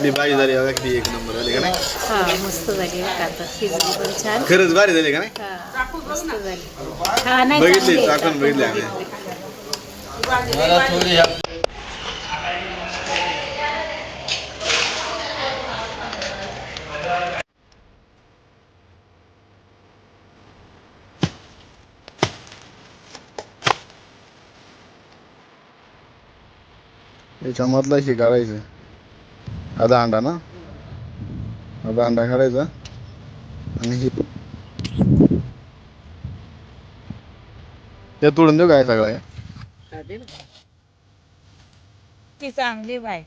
आपली भाजी झाली बघा किती एक नंबर झाली का नाही? हा मस्त झाली बरं का आता. शिजली पण छान. खरंच भारी झाली का नाही? हा मस्त झाली. हा नाही बघितली, चांगली आहे, चाकून बघितली आम्ही. मला थोडी ह्या- याच्यामधला हे काढायचं आधा अंडा ना आधा अंडा काढायचा आणि हे ते तोडून देऊ काय सगळं? ती चांगली बाय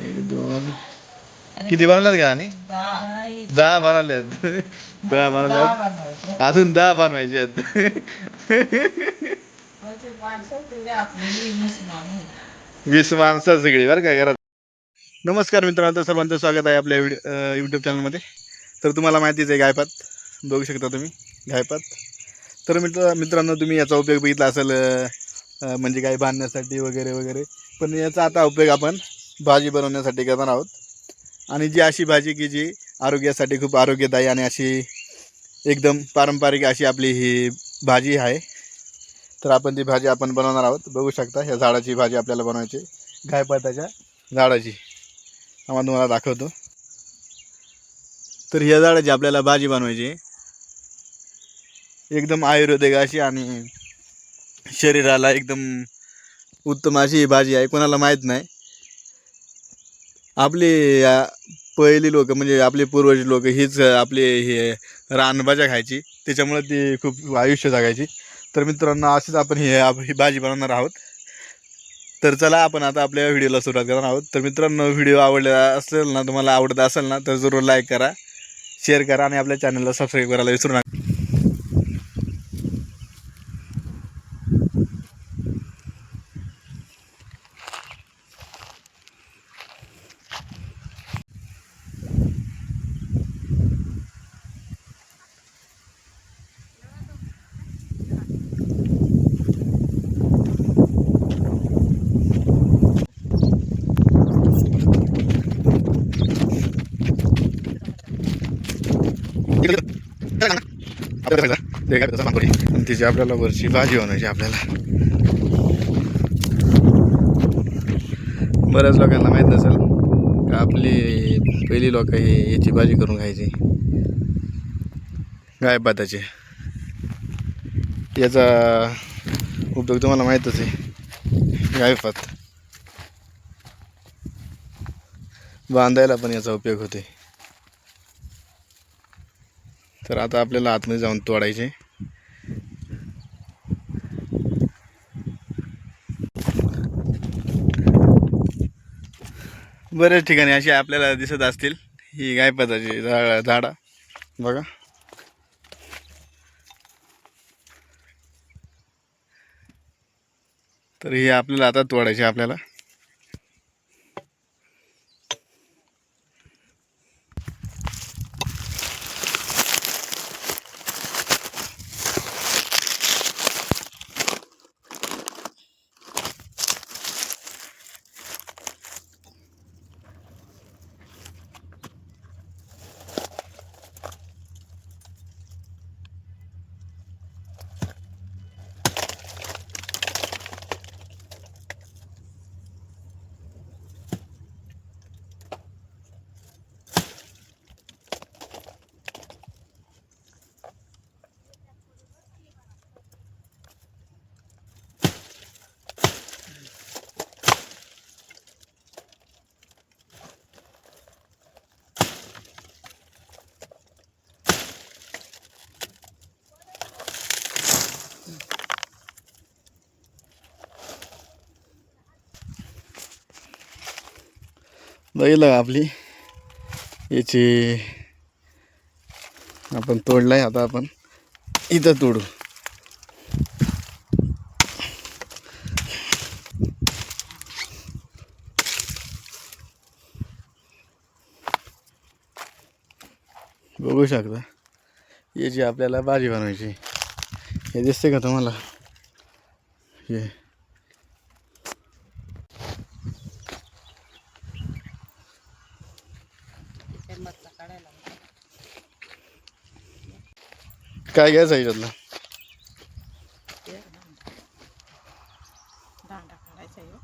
एक दोन किती बनवल्यात का आणि दहा बनवल्यात दहा बनवल्यात अजून दहा बनवायचे आहेत वीस माणसं सगळी बरं का घरात नमस्कार मित्रांनो सर्वांचं स्वागत आहे आपल्या व्हिडिओ यूट्यूब चॅनलमध्ये तर तुम्हाला माहितीच आहे गायपात. बघू शकता तुम्ही गायपात. तर मित्र मित्रांनो तुम्ही याचा उपयोग बघितला असेल म्हणजे गाय बांधण्यासाठी वगैरे वगैरे. पण याचा आता उपयोग आपण भाजी बनवण्यासाठी करणार आहोत. आणि जी अशी भाजी की जी आरोग्यासाठी खूप आरोग्यदायी आणि अशी एकदम पारंपरिक अशी आपली ही भाजी आहे. तर आपण ती भाजी आपण बनवणार आहोत. बघू शकता ह्या झाडाची भाजी आपल्याला बनवायची गायपाताच्या झाडाची. आम्हाला तुम्हाला दाखवतो. तर ह्या झाडाची आपल्याला भाजी बनवायची एकदम आयुर्वेदिक अशी आणि शरीराला एकदम उत्तम अशी ही भाजी आहे कोणाला माहीत नाही. आपली पहिली लोक म्हणजे आपले पूर्वज लोक हीच आपली हे रानभाज्या खायची त्याच्यामुळे ती खूप आयुष्य जगायची. तर मित्रांनो असेच आपण हे आप- ही भाजी बनवणार आहोत. तर चला आपण आता आपल्या व्हिडिओला सुरुवात करणार आहोत. तर मित्रांनो व्हिडिओ आवडलेला असेल ना तुम्हाला आवडत असेल ना तर जरूर लाईक करा शेअर करा आणि आपल्या चॅनलला सबस्क्राईब करायला विसरू नका. त्याची आपल्याला वरची भाजी होण्याची आपल्याला. बऱ्याच लोकांना माहीत नसेल का आपली पहिली लोक ही याची भाजी करून खायची. गायपाताची याचा उपयोग तुम्हाला माहीतच आहे. गायपात बांधायला पण याचा उपयोग होते तर आता आपल्याला आतमध्ये जाऊन तोडायचे. बऱ्याच ठिकाणी अशी आपल्याला दिसत असतील ही गायपताची झाड झाडं. बघा. तर ही आपल्याला आता तोडायची आपल्याला. बघितलं आपली. याची आपण तोडलाय आता आपण. इथं तोडू. बघू शकता. याची आपल्याला भाजी बनवायची. हे दिसते का तुम्हाला? हे. काय घ्यायचं आहे याच्यातलं? दांडा काढायचा आहे हो.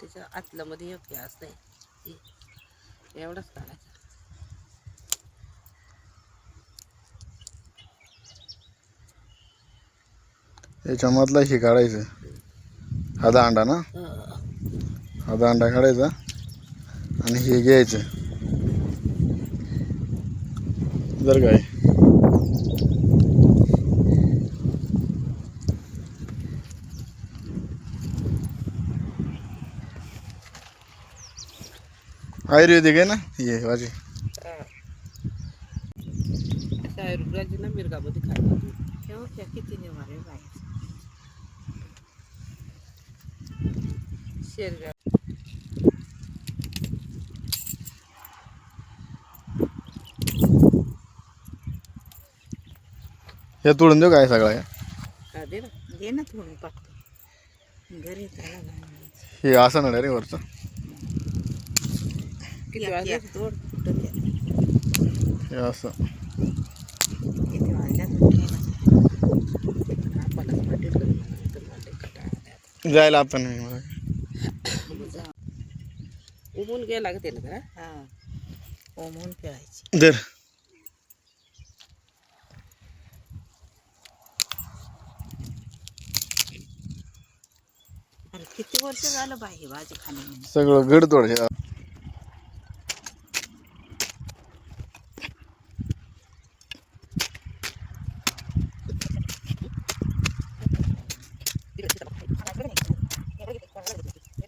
त्याच्या आतलं मध्ये एक हे असतंय हे. एवढंच काढायचं याच्यामधला हे काढायचं. हा दांडा ना? हा दांडा काढायचा. आणि हे घ्यायचं. जर काय? आयुर्वेदिक आहे ना? वाजी. अशा आयुर्वेदाची ना मिरगामध्ये हे किती निवारे बाई. शेरगा. हे तोडून देऊ काय सगळा दे ना? दे ना घरी. हे असं नळ रे वरचं. किती एक- वाजले एक तोड डोक्यात. हे असं किती वाजल्यात उठलेला. आपणच मांडी करून तर मांडी कटाळा जायला आपण उमून घ्यायला लागते ना जरा हा ओमून पिळायची दर अरे किती वर्ष झालं बाई ही भाजी खाली म्हणून. सगळं गड तोड हे. Check it out. Check, ha? Check it. Di mana? काय नीट हो. हे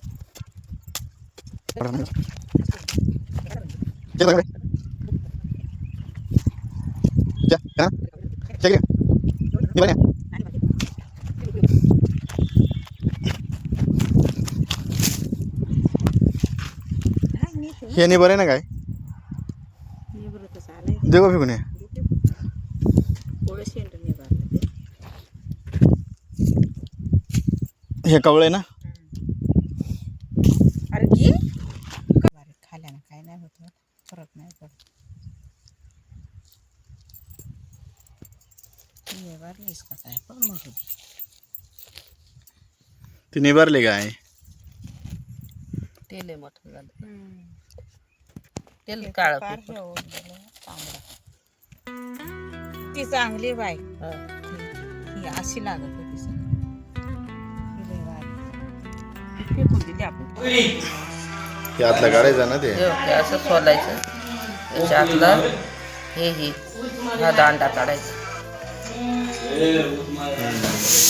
नाही बरं आहे ना काय देऊ का फेकून हे? हे कवळ आहे ना अरे घे बारीक खाल्यानं काय नाही होत फरक नाही पडत का काय? पण. ती निभारली काय? तेल आहे मोठं झालं. तेल काळ फार. ती चांगली बाई. ही. अशी लागत होती सगळी. ही. फेकून दिली आपण आतलं काढायचं ना ते? असं सोलायचं. त्याच्या आतलं हे हे. हा दांडा काढायचा. हे ती फ्राय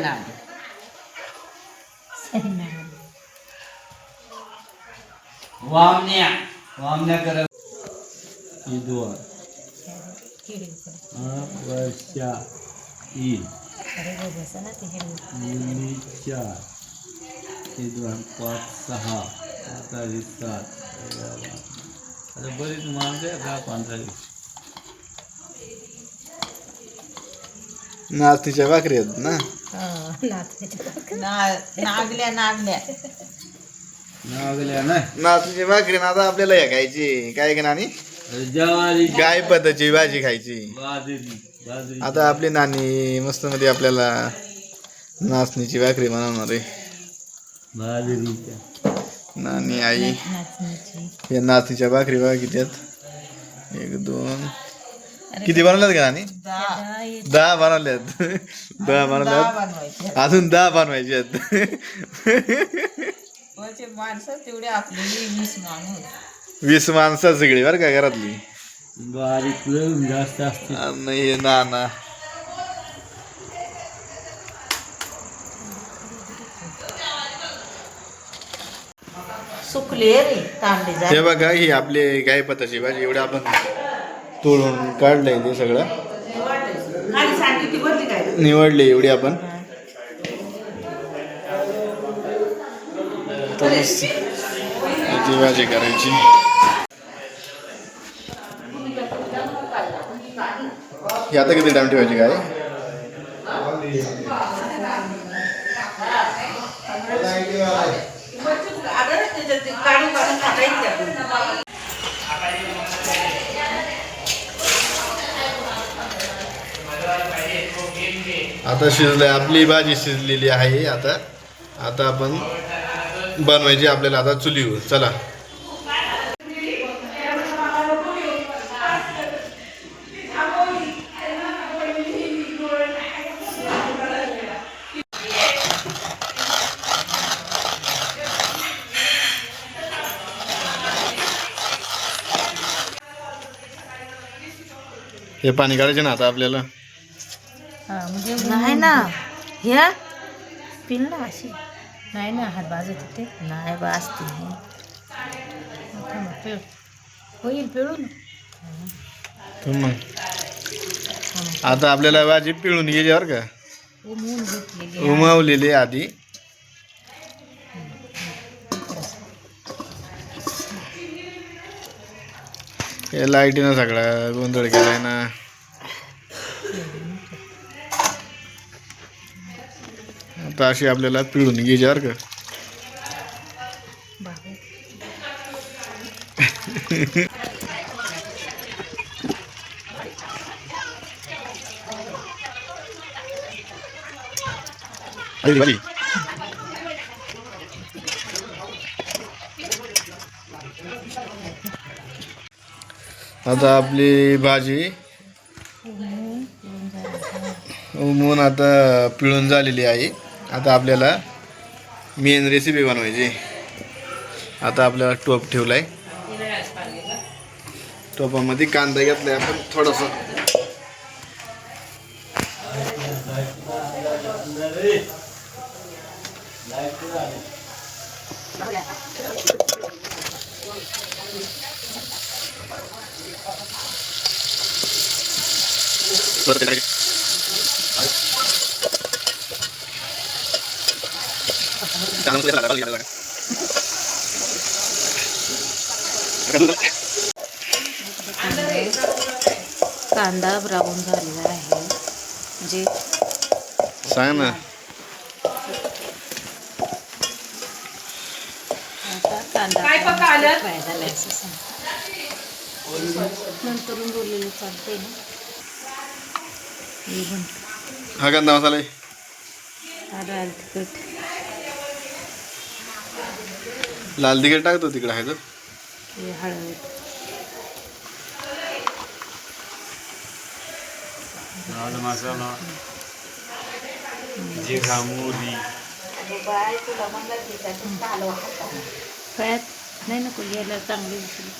ना आधी वामण्या वामण्या कर. दोन वर्षा ई मुली चार हे पाच सहा आता सात आता बरीच माणसं दहा पंधरा दिवस. नाचणीच्या भाकरी आहेत ना? नागल्या नागल्या. नागल्या नाही. नाचणीची भाकरी ना आता आपल्याला हे खायची. काय की नानी? ज्वारी. गाय पद्धतीची भाजी खायची. बाजरी बाजरी. आता आपली नानी मस्त मध्ये आपल्याला नाचणीची भाकरी बनवणार आहे. बाजरीच्या नानी आई. हे नाचणीच्या भाकरी बघा किती आहेत. एक दोन किती बनवल्यात का नानी दहा. बनवल्यात. दहा बनवल्यात. अजून दहा बनवायचे आहेत. गावाचे माणसं तेवढे आपले वीस माणूस. सगळी बरं का घरातली. बारीक जास्त असते. आणि हे नाना सुकले रे तांबे हे बघा ही आपली गायपताची भाजी एवढं आपण तोडून काढलंय ते सगळं. निवडली एवढी आपण. तर भाजी करायची. हे आता किती टाइम ठेवायची काय? आता शिजलंय. आपली भाजी शिजलेली आहे आता. आता आपण बनवायची आपल्याला आता चुलीवर चला. हे पाणी काढायचे ना आता आपल्याला? म्हणजे नाही ना. ह्या पिल ना अशी. नाही ना हात बाजत होते नाही हे. थांबा, पिळ. होईल पिळून. मग. आता आपल्याला भाजी पिळून घ्यायची बरं का? उमवून घेतलेली उमावलेली आधी. हे लाईटीनं सगळा गोंधळ केलाय ना. आता अशी आपल्याला पिळून घ्यायची बरं का. अरे आता आपली भाजी. उमून आता पिळून झालेली आहे. आता आपल्याला मेन रेसिपी बनवायची. आता आपल्याला टोप ठेवला आहे टोपामध्ये कांदा घेतलाय आपण थोडासा. कांदा ब्राऊन झालेला आहे. म्हणजे सांग ना. आता कांदा फ्राय झाला असं सांग. नंतरून बोललेलं चालतंय ना. हे कांदा मसाला आहे. हा तिखट. लाल तिखट टाकतो तिकडे आहे तर हे हळद. लाल मसाला. जिरा मोहरी. फळ्यात नाही नको यायला चांगली दिसली.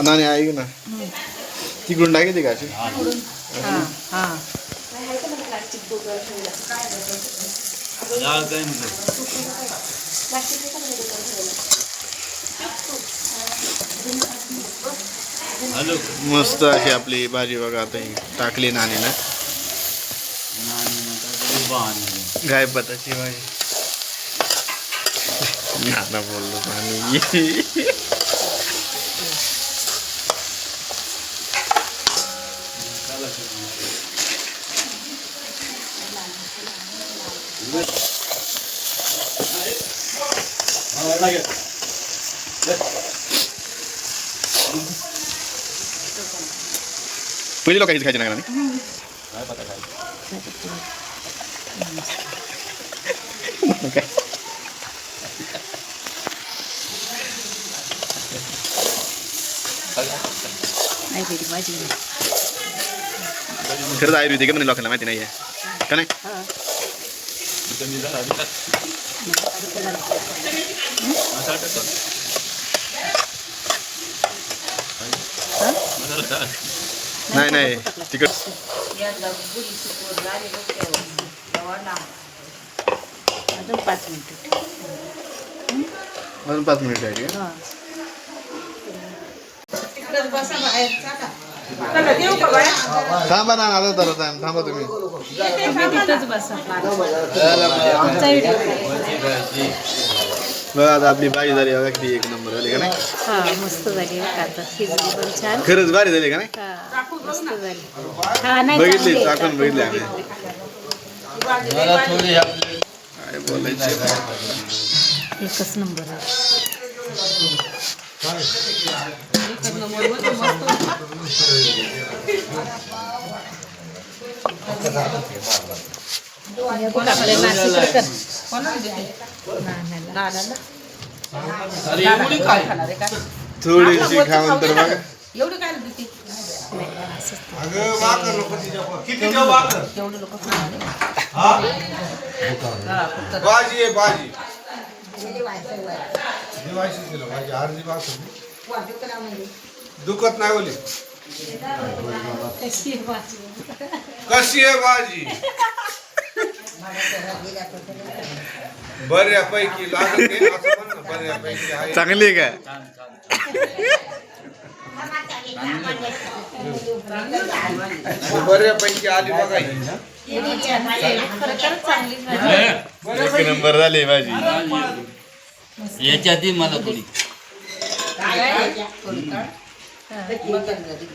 नाही ऐक ना. तिकडून टाकायची का हा. हा मस्त अशी आपली भाजी बघा आता टाकली नानीनं. पाणी गायपताची भाजी. नाना बोललो पाणी पहिली लोकांची खायची नाही का नानी? काय आयुर्वेदिक भाजी खरंच आयुर्वेदिक आहे म्हणे लोकांना माहिती नाही आहे का नाही? नाही नाही. तिकड अजून पाच मिनिटं. अजून पाच मिनिट आहे. थांबा ना आता तर टाइम थांबा तुम्ही. तिथंच बसा बघा आता आपली भाजी झाली बघा किती एक नंबर झाली का नाही? हा मस्त झाली बरं का आता शिजली पण छान. खरंच भारी झाली का नाही? हा मस्त झाली. हा नाही बघितली चांगली आहे, चाकून बघितली आम्ही मला थोडी आपली काय बोलायचं? एकच नंबर आहे. थोडीशी खाऊन तर बघा. एवढी काय देते. एवढे लोक बाजी आहे दिलं भाजी अर्धी भाकर दुखत नाही बोली कशी आहे भाजी? बऱ्यापैकी लागत आहे, असं म्हण ना, बऱ्यापैकी आहे. चांगली आहे का? बऱ्यापैकी आली बघा ही. एक नंबर झाली भाजी याच्यात मला थोडी. 分かるだけ。